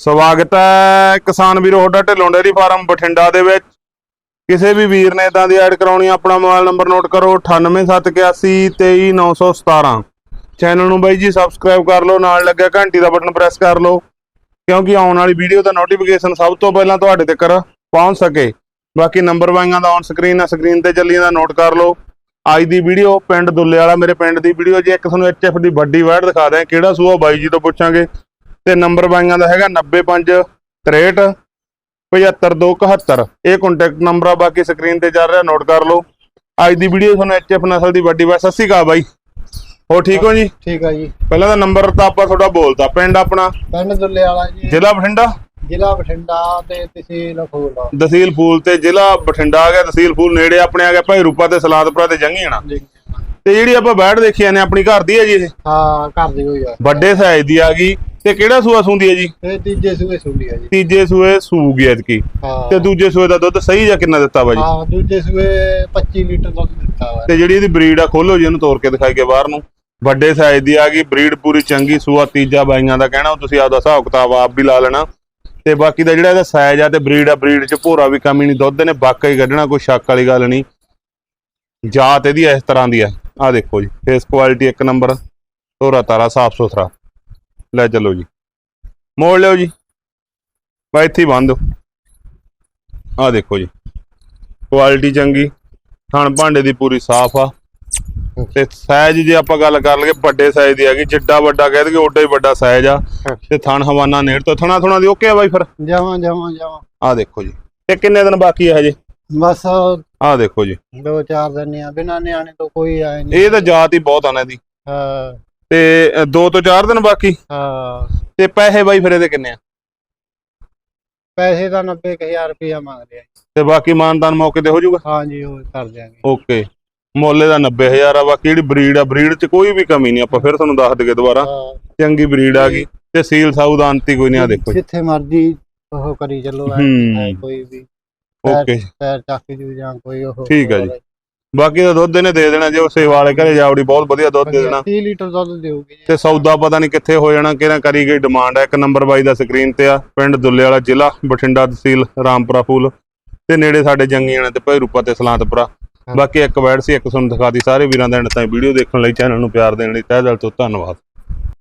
ਸਵਾਗਤ ਹੈ ਕਿਸਾਨ ਵੀਰੋ ਤੁਹਾਡਾ ਢਿੱਲੋਂ ਡੇਅਰੀ ਫਾਰਮ ਬਠਿੰਡਾ ਦੇ ਵਿੱਚ। ਕਿਸੇ ਵੀ ਵੀਰ ਨੇ ਇਦਾਂ ਦੀ ਐਡ ਕਰਾਉਣੀ ਆਪਣਾ ਮੋਬਾਈਲ ਨੰਬਰ ਨੋਟ ਕਰੋ 9871823917 ਚੈਨਲ ਨੂੰ ਬਾਈ ਜੀ ਸਬਸਕ੍ਰਾਈਬ ਕਰ ਲਓ, ਨਾਲ ਲੱਗਿਆ ਘੰਟੀ ਦਾ ਬਟਨ ਪ੍ਰੈਸ ਕਰ ਲਓ, ਕਿਉਂਕਿ ਆਉਣ ਵਾਲੀ ਵੀਡੀਓ ਦਾ ਨੋਟੀਫਿਕੇਸ਼ਨ ਸਭ ਤੋਂ ਪਹਿਲਾਂ ਤੁਹਾਡੇ ਤੱਕ ਪਹੁੰਚ ਸਕੇ। ਬਾਕੀ ਨੰਬਰ ਵਾਈਆਂ ਦਾ ਔਨ ਸਕਰੀਨ ਆ ਸਕਰੀਨ ਤੇ ਚੱਲੀ ਜਾਂਦਾ ਨੋਟ ਕਰ ਲਓ। ਅੱਜ ਦੀ ਵੀਡੀਓ ਪਿੰਡ ਦੁੱਲੇ ਵਾਲਾ, ਮੇਰੇ ਪਿੰਡ ਦੀ ਵੀਡੀਓ ਜੇ ਇੱਕ ਤੁਹਾਨੂੰ ਐਚਐਫ ਦੀ ਵੱਡੀ ਵੈੜ ਦਿਖਾ ਦਿਆਂ, ਕਿਹੜਾ ਸੂਆ ਬਾਈ ਜੀ ਤੋਂ ਪੁੱਛਾਂਗੇ। ਤੇ ਨੰਬਰ ਵਾਈਆਂ ਦਾ ਹੈਗਾ 95 63 75271 ਇਹ ਕੰਟੈਕਟ ਨੰਬਰ ਆ ਬਾਕੀ ਸਕਰੀਨ ਤੇ ਚੱਲ ਰਿਹਾ ਨੋਟ ਕਰ ਲਓ। ਅੱਜ ਦੀ ਵੀਡੀਓ ਤੁਹਾਨੂੰ ਐਚਐਫ ਨਸਲ ਦੀ ਵੱਡੀ ਵੈੜ ਸਤਿ ਸ਼੍ਰੀ ਅਕਾਲ ਬਾਈ। ਹੋ ਠੀਕ ਹੋ ਜੀ? ਠੀਕ ਆ ਜੀ। ਪਹਿਲਾਂ ਤਾਂ ਨੰਬਰ ਤਾਂ ਆਪਾਂ ਤੁਹਾਡਾ ਬੋਲਤਾ। ਪਿੰਡ ਆਪਣਾ? ਪਿੰਡ ਦੁੱਲੇ ਵਾਲਾ ਜੀ। ਜ਼ਿਲ੍ਹਾ ਬਠਿੰਡਾ? ਜ਼ਿਲ੍ਹਾ ਬਠਿੰਡਾ ਤੇ ਤਹਿਸੀਲ ਫੂਲ ਤਹਿਸੀਲ ਫੂਲ ਤੇ ਜ਼ਿਲ੍ਹਾ ਬਠਿੰਡਾ ਆ ਗਿਆ ਤਹਿਸੀਲ ਫੂਲ ਨੇੜੇ ਆਪਣੇ ਆ ਗਿਆ ਭਾਈ ਰੂਪਾ ਤੇ ਸਲਾਦਪੁਰਾ ਤੇ ਜੰਗੀਆਣਾ ਤੇ ਜਿਹੜੀ ਆਪਾਂ ਬੈਠ ਦੇਖੀ ਜਾਂਦੇ ਆਪਣੀ ਘਰ ਦੀ ਹੈ ਜੀ ਇਹ? ਹਾਂ ਘਰ ਦੀ ਹੋਈ ਆ। ਵੱਡੇ ਸਾਈਜ਼ ਦੀ ਆ ਗਈ। ਤੇ ਕਿਹੜਾ ਸੂਆ ਸੁੰਦੀ ਹੈ ਜੀ? ਇਹ ਤੀਜੇ ਸੂਏ ਸੁੰਡੀ ਆ ਜੀ। ਤੀਜੇ ਸੂਏ ਸੂ ਗਿਆ ਐਤਕੀ। ਹਾਂ। ਤੇ ਦੂਜੇ ਸੂਏ ਦਾ ਦੁੱਧ ਸਹੀ ਜਾਂ ਕਿੰਨਾ ਦਿੱਤਾ ਵਾ ਜੀ? ਹਾਂ ਦੂਜੇ ਸੂਏ 25 ਲੀਟਰ ਦੁੱਧ ਦਿੱਤਾ ਵਾ। ਤੇ ਜਿਹੜੀ ਇਹਦੀ ਬਰੀਡ ਆ ਖੋਲੋ ਜੀ ਇਹਨੂੰ ਤੋੜ ਕੇ ਦਿਖਾਈ ਕੇ ਬਾਹਰ ਨੂੰ। ਵੱਡੇ ਸਾਈਜ਼ ਦੀ ਆ ਗਈ ਬਰੀਡ ਪੂਰੀ ਚੰਗੀ ਸੂਆ ਤੀਜਾ ਬਾਈਆਂ ਦਾ ਕਹਿਣਾ ਉਹ ਤੁਸੀਂ ਆਪਦਾ ਹਿਸਾਬ ਕਿਤਾਬ ਆਪ ਵੀ ਲਾ ਲੈਣਾ। ਤੇ ਬਾਕੀ ਦਾ ਜਿਹੜਾ ਇਹਦਾ ਸਾਈਜ਼ ਆ ਤੇ ਬਰੀਡ ਆ ਬਰੀਡ ਚ ਭੋਰਾ ਵੀ ਕਮੀ ਨਹੀਂ ਦੁੱਧ ਨੇ ਬਾਕਾ ਹੀ ਕੱਢਣਾ ਕੋਈ ਸ਼ੱਕ ਵਾਲੀ ਗੱਲ ਨਹੀਂ। ਜਾਤ ਇਹਦੀ ਇਸ ਤਰ੍ਹਾਂ ਦੀ ਆ। ਆ ਦੇਖੋ ਜੀ ਫੇਸ ਕੁਆਲਿਟੀ ਇੱਕ ਨੰਬਰ ਤੋਰਾ ਤਾਰਾ ਸਾਫ਼ ਸੁਥਰਾ। ਲੈ ਚੱਲੋ ਜੀ। ਮੋੜ ਲਿਓ ਜੀ। ਬਾ ਇੱਥੇ ਹੀ ਬੰਦ ਆ ਦੇਖੋ ਜੀ। ਕੁਆਲਿਟੀ ਚੰਗੀ। ਥਣ ਭਾਂਡੇ ਦੀ ਪੂਰੀ ਸਾਫ਼ ਆ। ਤੇ ਸਾਈਜ਼ ਜੇ ਆਪਾਂ ਗੱਲ ਕਰ ਲਈਏ ਵੱਡੇ ਸਾਈਜ਼ ਦੀ ਹੈਗੀ। ਜਿੱਡਾ ਵੱਡਾ ਕਹਿ ਦਈਏ ਓਡਾ ਹੀ ਵੱਡਾ ਸਾਈਜ਼ ਆ। ਤੇ ਥਣ ਹਵਾਨਾ ਨੇੜ ਤੋਂ। ਥਣਾ ਥਣਾ ਦੀ ਓਕੇ ਆ ਬਾਈ ਫਿਰ? ਜਾਵਾਂ ਜਾਵਾਂ ਜਾਵਾਂ। ਆ ਦੇਖੋ ਜੀ। ਤੇ ਕਿੰਨੇ ਦਿਨ ਬਾਕੀ ਹੈ ਹਜੇ ਬਸ ਆ ਦੇਖੋ ਜੀ। ਦੋ ਚਾਰ ਦਿਨ ਆ। ਬਿਨਾਂ ਨਿਆਣੇ ਤੋਂ ਕੋਈ ਆਏ ਨਹੀਂ। ਇਹ ਤਾਂ ਜਾਤ ਹੀ ਬਹੁਤ ਆ ਨਾ ਇਹਦੀ। ਹਾਂ। ਤੇ ਅ, ਦੋ ਤੋਂ ਚਾਰ ਦਿਨ ਬਾਕੀ? ਹਾਂ। ਤੇ ਪੈਸੇ ਬਾਈ ਫਿਰ ਇਹਦੇ ਕਿੰਨੇ ਆ? ਪੈਸੇ ਤਾਂ 90000 ਰੁਪਇਆ ਮੰਗਦੇ ਆ। ਤੇ ਬਾਕੀ ਮਾਨਦਾਨ ਮੌਕੇ ਤੇ ਹੋ ਜਾਊਗਾ? ਹਾਂ ਜੀ ਉਹ ਕਰ ਦਿਆਂਗੇ। ਓਕੇ। ਮੁੱਲ ਦਾ 90000 ਆ ਬਾਕੀ ਜਿਹੜੀ ਬਰੀਡ ਆ ਬਰੀਡ 'ਚ ਕੋਈ ਵੀ ਕਮੀ ਨਹੀਂ ਆਪਾਂ ਫਿਰ ਤੁਹਾਨੂੰ ਦੱਸ ਦਈਏ ਦੁਬਾਰਾ। ਚੰਗੀ ਬਰੀਡ ਆ ਗਈ। ਤੇ ਸੀਲ ਸਾਊ ਦਾ ਅੰਤੀ ਕੋਈ ਨਹੀਂ ਆ ਦੇਖੋ ਜਿੱਥੇ ਮਰਜ਼ੀ ਉਹ ਕਰੀ ਚੱਲੋ ਕੋਈ ਵੀ। ਓਕੇ। ਪੈਰ ਚੱਕ ਜੂ ਜਾਂ ਕੋਈ ਉਹ ਠੀਕ ਆ ਜੀ। ਬਾਕੀ ਦਾ ਦੁੱਧ ਇਹਨੇ ਦੇ ਦੇਣਾ ਜੇ ਉਹ ਸੇਵਾ ਵਾਲੇ ਘਰੇ ਜਾਵੜੀ ਬਹੁਤ ਵਧੀਆ ਦੁੱਧ ਦੇ ਦੇਣਾ। 30 ਲੀਟਰ ਦੁੱਧ ਦੇਊਗੀ ਜੀ। ਤੇ ਸੌਦਾ ਪਤਾ ਨਹੀਂ ਕਿੱਥੇ ਹੋ ਜਾਣਾ ਕਿਹਨਾਂ ਕਰੀ ਗਈ ਡਿਮਾਂਡ ਹੈ ਇੱਕ ਨੰਬਰ ਬਾਈ ਦਾ ਸਕਰੀਨ ਤੇ ਆ ਪਿੰਡ ਦੁੱਲੇ ਵਾਲਾ ਜ਼ਿਲ੍ਹਾ ਬਠਿੰਡਾ ਤਹਿਸੀਲ ਰਾਮਪੁਰਾ ਫੂਲ। ਤੇ ਨੇੜੇ ਸਾਡੇ ਜੰਗੀਆਂ ਤੇ ਭਾਈ ਰੂਪਾ ਤੇ ਸਲਾਂਤਪੁਰਾ। ਬਾਕੀ ਇੱਕ ਵੈਡ ਸੀ ਇੱਕ ਤੁਹਾਨੂੰ ਦਿਖਾਤੀ ਸਾਰੇ ਵੀਰਾਂ ਦਾ ਐਂਡ ਤਾਈਂ ਵੀਡੀਓ ਦੇਖਣ ਲਈ ਚੈਨਲ ਨੂੰ ਪਿਆਰ ਦੇਣ ਲਈ। ਤਹਿ ਦਿਲ ਤੋਂ ਧੰਨਵਾਦ।